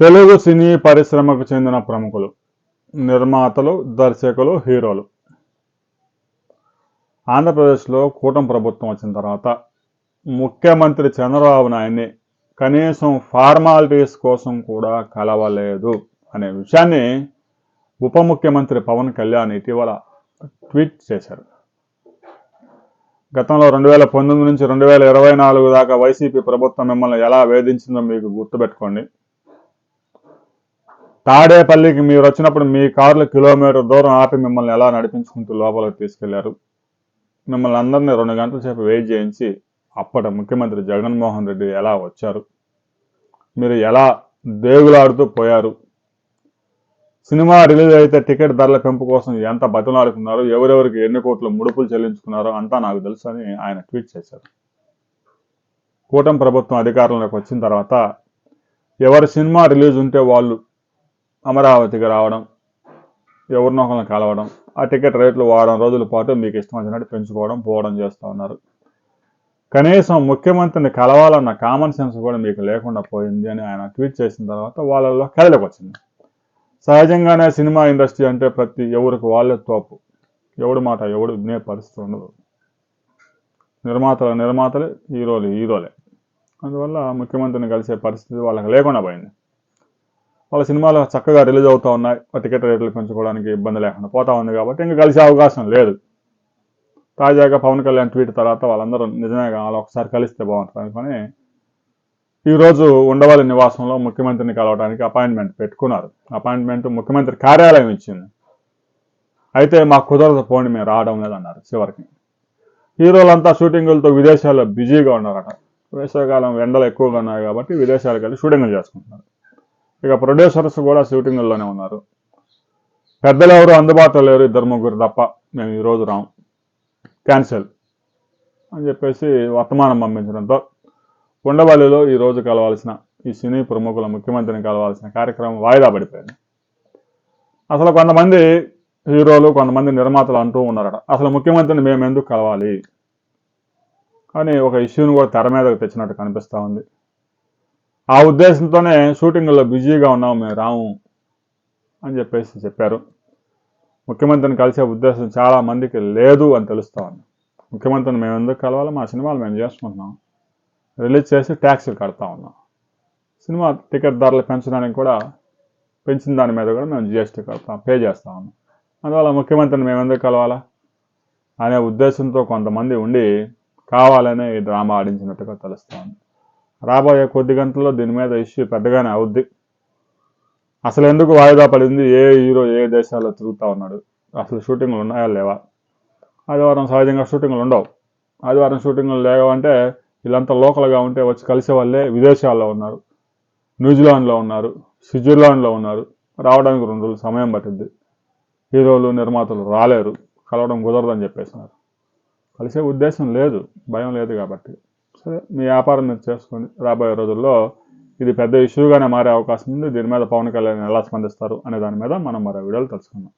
తెలుగు సినీ పరిశ్రమకు చెందిన ప్రముఖులు నిర్మాతలు దర్శకులు హీరోలు. ఆంధ్రప్రదేశ్లో కూటమి ప్రభుత్వం వచ్చిన తర్వాత ముఖ్యమంత్రి చంద్రబాబు నాయుడిని కనీసం ఫార్మాలిటీస్ కోసం కూడా కలవలేదు అనే విషయాన్ని ఉప ముఖ్యమంత్రి పవన్ కళ్యాణ్ ఇటీవల ట్వీట్ చేశారు. గతంలో రెండు వేల పంతొమ్మిది నుంచి రెండు వేల ఇరవై నాలుగు దాకా వైసీపీ ప్రభుత్వం మిమ్మల్ని ఎలా వేధించిందో మీకు గుర్తుపెట్టుకోండి. తాడేపల్లికి మీరు వచ్చినప్పుడు మీ కార్లు కిలోమీటర్ దూరం ఆపి మిమ్మల్ని ఎలా నడిపించుకుంటూ లోపలికి తీసుకెళ్ళారు? మిమ్మల్ని అందరినీ రెండు గంటల సేపు వెయిట్ చేయించి అప్పటి ముఖ్యమంత్రి జగన్మోహన్ రెడ్డి ఎలా వచ్చారు? మీరు ఎలా దేవులాడుతూ పోయారు? సినిమా రిలీజ్ అయితే టికెట్ ధరల పెంపు కోసం ఎంత బతిలాడుకున్నారు ఎవరెవరికి ఎన్ని కోట్ల ముడుపులు చెల్లించుకున్నారో? అంతా నాకు తెలుసు అని ఆయన ట్వీట్ చేశారు. కూటమి ప్రభుత్వం అధికారంలోకి వచ్చిన తర్వాత ఎవరి సినిమా రిలీజ్ ఉంటే వాళ్ళు అమరావతికి రావడం ఎవరినో ఒకరిని కలవడం ఆ టికెట్ రేట్లు వారం రోజుల పాటు మీకు ఇష్టం వచ్చినట్టు పెంచుకోవడం పోవడం చేస్తూ ఉన్నారు. కనీసం ముఖ్యమంత్రిని కలవాలన్న కామన్ సెన్స్ కూడా మీకు లేకుండా పోయింది అని ఆయన ట్వీట్ చేసిన తర్వాత వాళ్ళలో కదలికి వచ్చింది. సహజంగానే సినిమా ఇండస్ట్రీ అంటే ప్రతి ఎవరికి వాళ్ళే తోపు. ఎవడు మాట ఎవడు వినే పరిస్థితి ఉండదు. నిర్మాతల నిర్మాతలే హీరోలు హీరోలే. అందువల్ల ముఖ్యమంత్రిని కలిసే పరిస్థితి వాళ్ళకి లేకుండా పోయింది. వాళ్ళ సినిమాలు చక్కగా రిలీజ్ అవుతూ ఉన్నాయి. టికెట్ రేట్లు పెంచుకోవడానికి ఇబ్బంది లేకుండా పోతా ఉంది కాబట్టి ఇంకా కలిసే అవకాశం లేదు. తాజాగా పవన్ కళ్యాణ్ ట్వీట్ తర్వాత వాళ్ళందరూ నిజమే కావాలి ఒకసారి కలిస్తే బాగుంటుంది అనుకొని ఈరోజు ఉండవల్లి నివాసంలో ముఖ్యమంత్రిని కలవడానికి అపాయింట్మెంట్ పెట్టుకున్నారు. అపాయింట్మెంట్ ముఖ్యమంత్రి కార్యాలయం ఇచ్చింది. అయితే మాకు కుదరదు పోండి మేము రావడం లేదన్నారు చివరికి. హీరోలంతా షూటింగులతో విదేశాల్లో బిజీగా ఉన్నారట. వేసవికాలం ఎండలు ఎక్కువగా ఉన్నాయి కాబట్టి విదేశాలకు వెళ్ళి షూటింగులు చేసుకుంటున్నారు. ఇక ప్రొడ్యూసర్స్ కూడా షూటింగుల్లోనే ఉన్నారు. పెద్దలు ఎవరు అందుబాటులో లేరు ఇద్దరు ముగ్గురు తప్ప. మేము ఈరోజు రాం. క్యాన్సిల్ అని చెప్పేసి వర్తమానం పంపించడంతో ఉండవల్లిలో ఈ రోజు కలవాల్సిన ఈ సినీ ప్రముఖుల ముఖ్యమంత్రిని కలవాల్సిన కార్యక్రమం వాయిదా పడిపోయింది. అసలు కొంతమంది హీరోలు కొంతమంది నిర్మాతలు అంటూ ఉన్నారట అసలు ముఖ్యమంత్రిని మేము ఎందుకు కలవాలి? అని ఒక ఇష్యూని కూడా తెర మీదకు తెచ్చినట్టు కనిపిస్తూ ఉంది. ఆ ఉద్దేశంతోనే షూటింగ్లో బిజీగా ఉన్నాము మేము రాము అని చెప్పేసి చెప్పారు. ముఖ్యమంత్రిని కలిసే ఉద్దేశం చాలా మందికి లేదు అని తెలుస్తా ఉంది ముఖ్యమంత్రిని మేము ఎందుకు కలవాలి? మా సినిమాలు మేము చేసుకుంటున్నాం రిలీజ్ చేసి ట్యాక్సీలు కడతా ఉన్నాం. సినిమా టికెట్ ధరలు పెంచడానికి కూడా పెంచిన దాని మీద కూడా మేము జిఎస్టీ కడతాం పే చేస్తా ఉన్నాం. అందువల్ల ముఖ్యమంత్రిని మేము ఎందుకు కలవాలా? అనే ఉద్దేశంతో కొంతమంది ఉండి కావాలనే ఈ డ్రామా ఆడించినట్టుగా తెలుస్తూ ఉంది రాబోయే కొద్ది గంటల్లో దీని మీద ఇష్యూ పెద్దగానే అవుద్ది. అసలు ఎందుకు వాయిదా పడింది? ఏ హీరో ఏ దేశాల్లో తిరుగుతూ ఉన్నాడు? అసలు షూటింగ్లు ఉన్నాయా లేవా? ఆదివారం సహజంగా షూటింగ్లు ఉండవు. ఆదివారం షూటింగ్లు లేవంటే వీళ్ళంతా లోకల్గా ఉంటే వచ్చి కలిసే వాళ్ళే విదేశాల్లో ఉన్నారు. న్యూజిలాండ్లో ఉన్నారు. స్విట్జర్లాండ్లో ఉన్నారు. రావడానికి రెండు రోజులు సమయం పట్టింది హీరోలు నిర్మాతలు రాలేరు. కలవడం కుదరదని చెప్పేసినారు. కలిసే ఉద్దేశం లేదు. భయం లేదు కాబట్టి. సరే మీ వ్యాపారం మీరు చేసుకోండి రాబోయే రోజుల్లో ఇది పెద్ద ఇష్యూగానే మారే అవకాశం ఉంది. దీని మీద పవన్ కళ్యాణ్ ఎలా స్పందిస్తారు అనే దాని మీద మనం మరో వీడియోలు తెలుసుకుందాం.